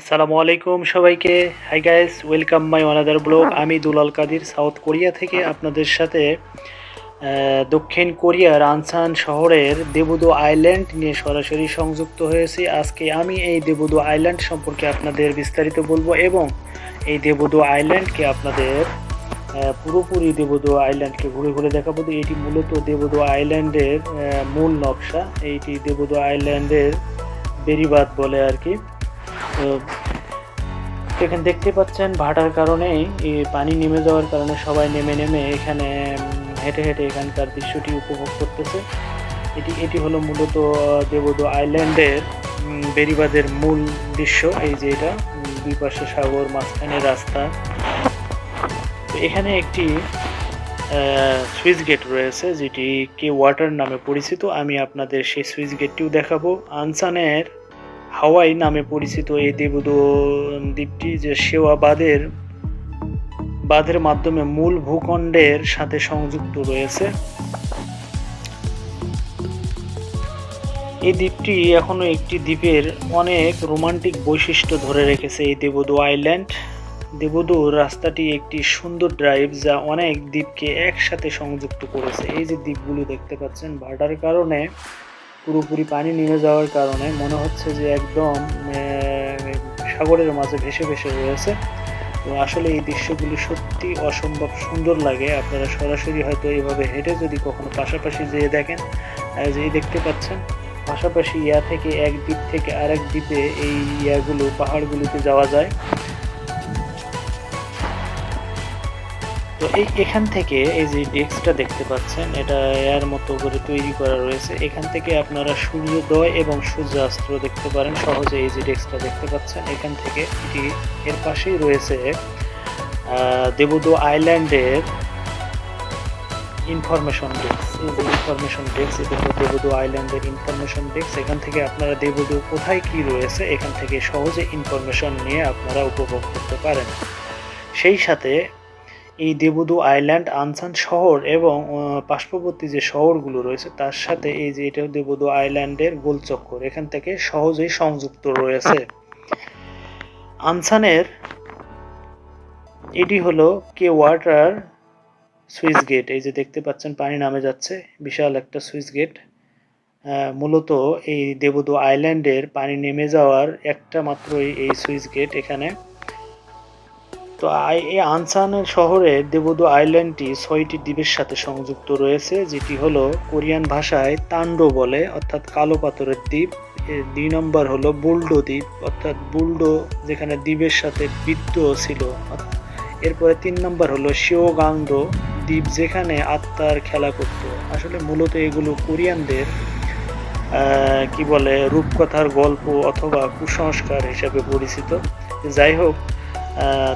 আসসালামু আলাইকুম সবাইকে। Hi guys welcome my another blog আমি দুলাল কাদির সাউথ কোরিয়া থেকে আপনাদের সাথে দক্ষিণ কোরিয়ার আনসান শহরের দেবুদো আইল্যান্ড নিয়ে সরাসরি সংযুক্ত হয়েছি। আজকে আমি এই দেবুদো আইল্যান্ড সম্পর্কে আপনাদের বিস্তারিত বলব এবং এই দেবুদো আইল্যান্ডকে আপনাদের পুরোপুরি দেবুদো আইল্যান্ডকে ঘুরে ঘুরে দেখাবো। এটি মূলত দেবুদো আইল্যান্ডের মূল নকশা। এইটি দেবুদো আইল্যান্ডের বেরিবাদ বলে আর কি। তো এখানে দেখতে পাচ্ছেন ভাটার কারণেই এই পানি নেমে যাওয়ার কারণে সবাই নেমে নেমে এখানে হেঁটে হেঁটে এখানকার দৃশ্যটি উপভোগ করতেছে। এটি এটি হলো মূলত দেবদো আইল্যান্ডের বেরিবাদের মূল দৃশ্য। এই যে এটা দুই পাশে সাগর, মাঝখানে রাস্তা। তো এখানে একটি সুইচ গেট রয়েছে, যেটি কে ওয়াটার নামে পরিচিত। আমি আপনাদের সেই সুইচ গেটটিও দেখাবো। আনসানের হাওয়াই নামে পরিচিত এই দেবুদো দ্বীপটি যে সেওয়া বাঁধের বাঁধের মাধ্যমে মূল ভূখণ্ডের সাথে সংযুক্ত রয়েছে। এই দ্বীপটি এখনও একটি দ্বীপের অনেক রোমান্টিক বৈশিষ্ট্য ধরে রেখেছে এই দেবদু আইল্যান্ড। দেবুদু রাস্তাটি একটি সুন্দর ড্রাইভ যা অনেক দ্বীপকে একসাথে সংযুক্ত করেছে। এই যে দ্বীপগুলো দেখতে পাচ্ছেন ভাটার কারণে পুরোপুরি পানি নেমে যাওয়ার কারণে মনে হচ্ছে যে একদম সাগরের মাঝে ভেসে ভেসে রয়েছে। তো আসলে এই দৃশ্যগুলি সত্যি অসম্ভব সুন্দর লাগে। আপনারা সরাসরি হয়তো এইভাবে হেঁটে যদি কখনো পাশাপাশি যেয়ে দেখেন যে দেখতে পাচ্ছেন, পাশাপাশি ইয়া থেকে এক দ্বীপ থেকে আরেক দ্বীপে এই ইয়াগুলো, পাহাড়গুলোতে যাওয়া যায়। তো এই এখান থেকে এই যে ডেস্কটা দেখতে পাচ্ছেন, এটা এর মতো করে তৈরি করা রয়েছে। এখান থেকে আপনারা সূর্যোদয় এবং সূর্যাস্ত দেখতে পারেন। সহজে এই যে ডেস্কটা দেখতে পাচ্ছেন, এখান থেকে এটি এর পাশেই রয়েছে দেবুদো আইল্যান্ডের ইনফরমেশন ডেস্ক এই যে ইনফরমেশন ডেস্ক এটা হলো দেবুদো আইল্যান্ডের ইনফরমেশন ডেস্ক এখান থেকে আপনারা দেবুদো কোথায় কি রয়েছে, এখান থেকে সহজে ইনফরমেশন নিয়ে আপনারা উপভোগ করতে পারেন। সেই সাথে এই দেবুদু আইল্যান্ড, আনসান শহর এবং পার্শ্ববর্তী যে শহরগুলো রয়েছে, তার সাথে এই যে এটা দেবুদু আইল্যান্ডের গোলচক্কর এখান থেকে সহজেই সংযুক্ত রয়েছে। আনসানের, এটি হলো কে ওয়াটার সুইচ গেট, এই যে দেখতে পাচ্ছেন পানি নামে যাচ্ছে, বিশাল একটা সুইচ গেট। মূলত এই দেবুদু আইল্যান্ডের পানি নেমে যাওয়ার একটা মাত্রই এই সুইচ গেট এখানে তো এই আনসানের শহরে দেবদু আইল্যান্ডটি ছয়টি দ্বীপের সাথে সংযুক্ত রয়েছে, যেটি হলো কোরিয়ান ভাষায় তান্ডো বলে, অর্থাৎ কালো পাথরের দ্বীপ। দুই নম্বর হলো বুলডো দ্বীপ, অর্থাৎ বুলডো যেখানে দ্বীপের সাথে বৃত্ত ছিল। এরপরে তিন নম্বর হলো শিওগাংডো দ্বীপ, যেখানে আত্মার খেলা করত। আসলে মূলত এগুলো কোরিয়ানদের কি বলে, রূপকথার গল্প অথবা কুসংস্কার হিসাবে পরিচিত। যাই হোক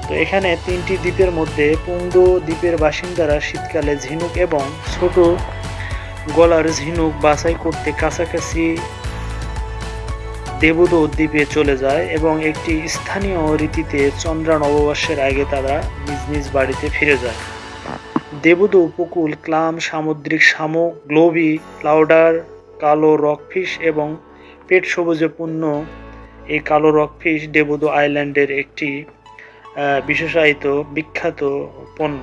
তো এখানে তিনটি দ্বীপের মধ্যে পুংদো দ্বীপের বাসিন্দারা শীতকালে ঝিনুক এবং ছোট গলার ঝিনুক বাছাই করতে কাছাকাছি দেবুদো দ্বীপে চলে যায় এবং একটি স্থানীয় রীতিতে চন্দ্রা নববর্ষের আগে তারা নিজ নিজ বাড়িতে ফিরে যায়। দেবুদো উপকূল ক্লাম, সামুদ্রিক শামুক, গ্লোবি ক্লাউডার কালো রকফিশ এবং পেট সবুজে পূর্ণ এই কালো রকফিশ দেবুদো আইল্যান্ডের একটি বিশেষায়িত, বিখ্যাত পণ্য।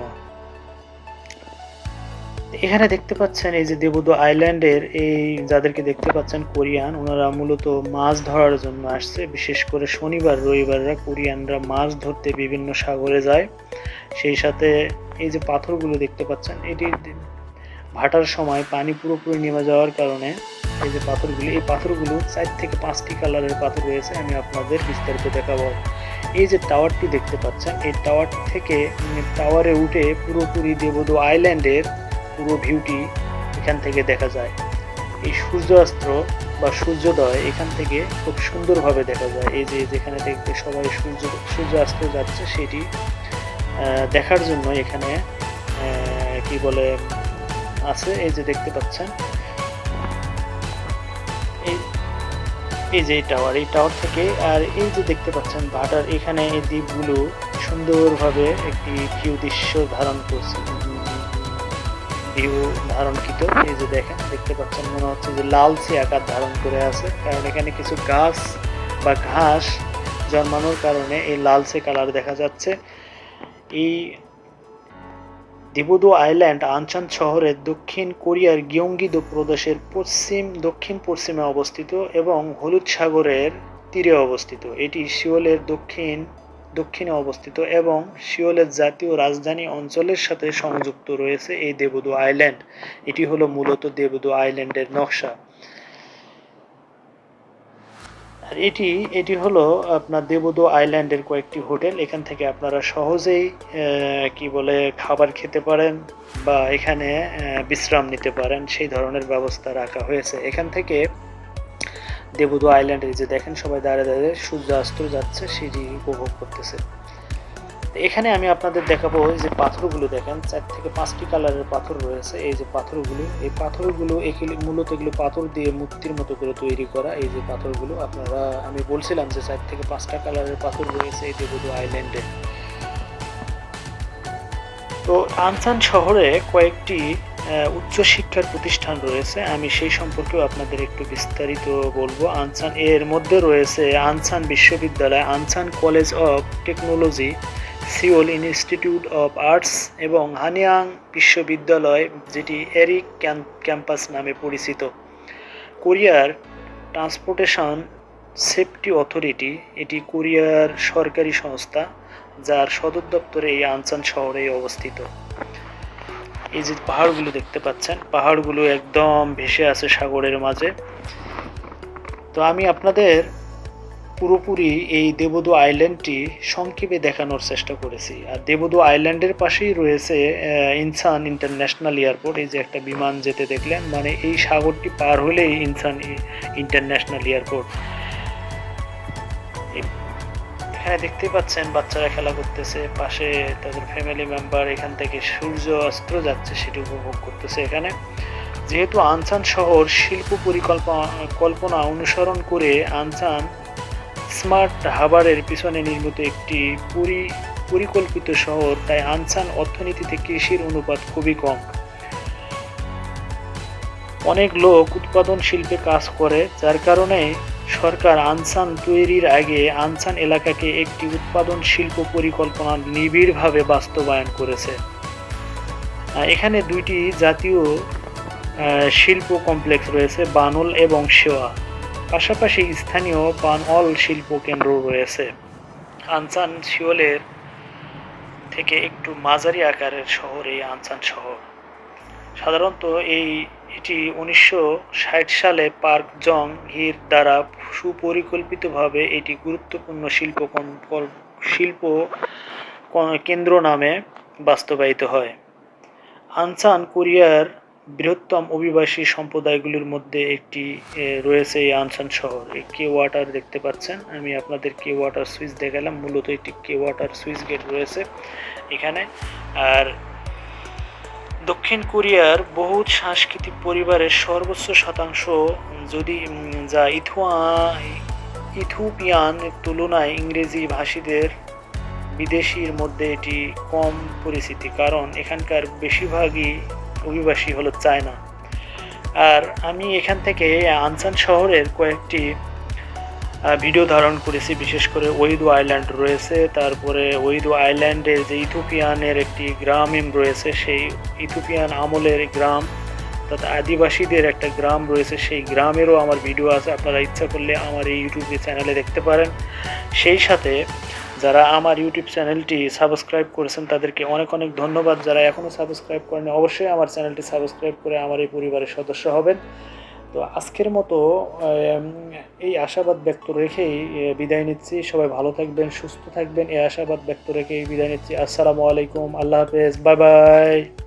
এখানে দেখতে পাচ্ছেন এই যে দেবুদো আইল্যান্ডের এই যাদেরকে দেখতে পাচ্ছেন কোরিয়ান, ওনারা মূলত মাছ ধরার জন্য আসছে। বিশেষ করে শনিবার রবিবাররা কোরিয়ানরা মাছ ধরতে বিভিন্ন সাগরে যায়। সেই সাথে এই যে পাথরগুলো দেখতে পাচ্ছেন, এটি ভাটার সময় পানি পুরোপুরি নেমে যাওয়ার কারণে এই যে পাথরগুলো, এই পাথরগুলো চার থেকে পাঁচটি কালারের পাথর রয়েছে। আমি আপনাদের বিস্তারিত দেখাবো। এই যে টাওয়ারটি দেখতে পাচ্ছেন, এই টাওয়ার থেকে টাওয়ারে উঠে পুরোপুরি দেবদো আইল্যান্ডের পুরো ভিউটি এখান থেকে দেখা যায়। এই সূর্যাস্ত বা সূর্যোদয় এখান থেকে খুব সুন্দরভাবে দেখা যায়। এই যে, যেখানে দেখতে সবাই সূর্য, সূর্যাস্ত যাচ্ছে, সেটি দেখার জন্য এখানে কি বলে, আছে। এই যে দেখতে পাচ্ছেন এই যে টাওয়ার এই টাওয়ার থেকে, আর এই যে দেখতে পাচ্ছেন ভাটার এখানে এই দ্বীপগুলো সুন্দরভাবে একটি ভিউ দৃশ্য ধারণ করছে। ভিউ ধারণকৃত, এই যে দেখেন, দেখতে পাচ্ছেন মনে হচ্ছে যে লালচে আকার ধারণ করে আছে, কারণ এখানে কিছু গাছ বা ঘাস জন্মানোর কারণে এই লালচে কালার দেখা যাচ্ছে। এই দিবুদো আইল্যান্ড আনচান শহরের দক্ষিণ কোরিয়ার গিয়ঙ্গিদো প্রদেশের পশ্চিম, দক্ষিণ পশ্চিমে অবস্থিত এবং হলুদ সাগরের তীরে অবস্থিত। এটি শিওলের দক্ষিণ, দক্ষিণে অবস্থিত এবং শিওলের জাতীয় রাজধানী অঞ্চলের সাথে সংযুক্ত রয়েছে এই দেবদু আইল্যান্ড। এটি হলো মূলত দেবদু আইল্যান্ডের নকশা। আর এটি এটি হলো আপনার দেবুদো আইল্যান্ডের কয়েকটি হোটেল। এখান থেকে আপনারা সহজেই কি বলে, খাবার খেতে পারেন বা এখানে বিশ্রাম নিতে পারেন। সেই ধরনের ব্যবস্থা রাখা হয়েছে। এখান থেকে দেবুদো আইল্যান্ডে যে দেখেন সবাই দাঁড়িয়ে দাঁড়িয়ে সূর্যাস্ত যাচ্ছে, সেটি উপভোগ করতেছে। এখানে আমি আপনাদের দেখাবো যে পাথরগুলো দেখেন, চার থেকে পাঁচটি কালারের পাথর রয়েছে। এই যে পাথরগুলো, এই পাথরগুলো মূলত এগুলো পাথর দিয়ে মূর্তির মতো করে তৈরি করা এই যে পাথরগুলো। আপনারা, আমি বলছিলাম যে চার থেকে পাঁচটা কালারের পাথর রয়েছে এই দেবুদু আইল্যান্ডে। তো আনসান শহরে কয়েকটি উচ্চশিক্ষার প্রতিষ্ঠান রয়েছে। আমি সেই সম্পর্কেও আপনাদের একটু বিস্তারিত বলব। আনসান, এর মধ্যে রয়েছে আনসান বিশ্ববিদ্যালয়, Ansan college of technology. Seoul institute of arts এবং হানিয়াং বিশ্ববিদ্যালয়, যেটি এরিক ক্যাম্পাস নামে পরিচিত। কোরিয়ার ট্রান্সপোর্টেশন সেফটি অথরিটি, এটি কোরিয়ার সরকারি সংস্থা, যার সদর দপ্তরে এই আনসান শহরে অবস্থিত। এই যে পাহাড়গুলো দেখতে পাচ্ছেন, পাহাড়গুলো একদম ভেসে আছে সাগরের মাঝে। তো আমি আপনাদের পুরোপুরি এই দেবদু আইল্যান্ডটি সংক্ষেপে দেখানোর চেষ্টা করেছি। আর দেবদু আইল্যান্ডের পাশেই রয়েছে ইনসান ইন্টারন্যাশনাল এয়ারপোর্ট। এই যে একটা বিমান যেতে দেখলেন মানে এই সাগরটি পার হলেই ইনসান ইন্টারন্যাশনাল এয়ারপোর্ট। এখানে দেখতে পাচ্ছেন, বাচ্চারা খেলা করতেছে, পাশে তাদের ফ্যামিলি মেম্বার এখান থেকে সূর্য অস্ত্র যাচ্ছে, সেটি উপভোগ করতেছে এখানে। যেহেতু আনসান শহর শিল্প পরিকল্পনা, কল্পনা অনুসরণ করে আনসান স্মার্ট হাবারের পিছনে নির্মিত একটি পরি, পরিকল্পিত শহর, তাই আনসান অর্থনীতিতে কৃষির অনুপাত খুবই কম। অনেক লোক উৎপাদন শিল্পে কাজ করে, যার কারণে সরকার আনসান তৈরির আগে আনসান এলাকাকে একটি উৎপাদন শিল্প পরিকল্পনা নিবিড়ভাবে বাস্তবায়ন করেছে। এখানে দুইটি জাতীয় শিল্প কমপ্লেক্স রয়েছে, বানল এবং সেওয়া। পাশাপাশি স্থানীয় বানল শিল্প কেন্দ্র রয়েছে। আনসান সিওলের থেকে একটু মাঝারি আকারের শহর এই আনসান শহর। সাধারণত এই, এটি উনিশশো ষাট সালে পার্ক জং হির দ্বারা সুপরিকল্পিতভাবে এটি গুরুত্বপূর্ণ শিল্প শিল্প কেন্দ্র নামে বাস্তবায়িত হয়। আনসান কোরিয়ার বৃহত্তম অভিবাসী সম্প্রদায়গুলির মধ্যে একটি রয়েছে এই আনসান শহর। এই কে ওয়াটার দেখতে পাচ্ছেন। আমি আপনাদের কে ওয়াটার সুইচ দেখালাম। মূলত একটি কে ওয়াটার সুইচ গেট রয়েছে এখানে। আর দক্ষিণ কোরিয়ার বহু সাংস্কৃতিক পরিবারের সর্বোচ্চ শতাংশ যদি যা ইথুয়া ইথিওপিয়ান তুলনায় ইংরেজি ভাষীদের বিদেশির মধ্যে এটি কম পরিচিতি। কারণ এখানকার বেশিরভাগই অভিবাসী হলো চায়না। আর আমি এখান থেকে আনসান শহরের কয়েকটি ভিডিও ধারণ করেছি, বিশেষ করে ওইদু আইল্যান্ড রয়েছে, তারপরে ওইদু আইল্যান্ডের যে ইথোপিয়ানের একটি গ্রামীণ রয়েছে, সেই ইথোপিয়ান আমলের গ্রাম, অর্থাৎ আদিবাসীদের একটা গ্রাম রয়েছে, সেই গ্রামেরও আমার ভিডিও আছে, আপনারা ইচ্ছা করলে আমার এই ইউটিউব চ্যানেলে দেখতে পারেন। সেই সাথে যারা আমার ইউটিউব চ্যানেলটি সাবস্ক্রাইব করেছেন, তাদেরকে অনেক অনেক ধন্যবাদ। যারা এখনও সাবস্ক্রাইব করেন অবশ্যই আমার চ্যানেলটি সাবস্ক্রাইব করে আমার এই পরিবারের সদস্য হবেন। তো আজকের মতো এই আশাবাদ ব্যক্ত রেখেই বিদায় নিচ্ছি। সবাই ভালো থাকবেন, সুস্থ থাকবেন। এই আশাবাদ ব্যক্ত রেখেই বিদায় নিচ্ছি। আসসালামু আলাইকুম। আল্লাহ হাফেজ। Bye bye.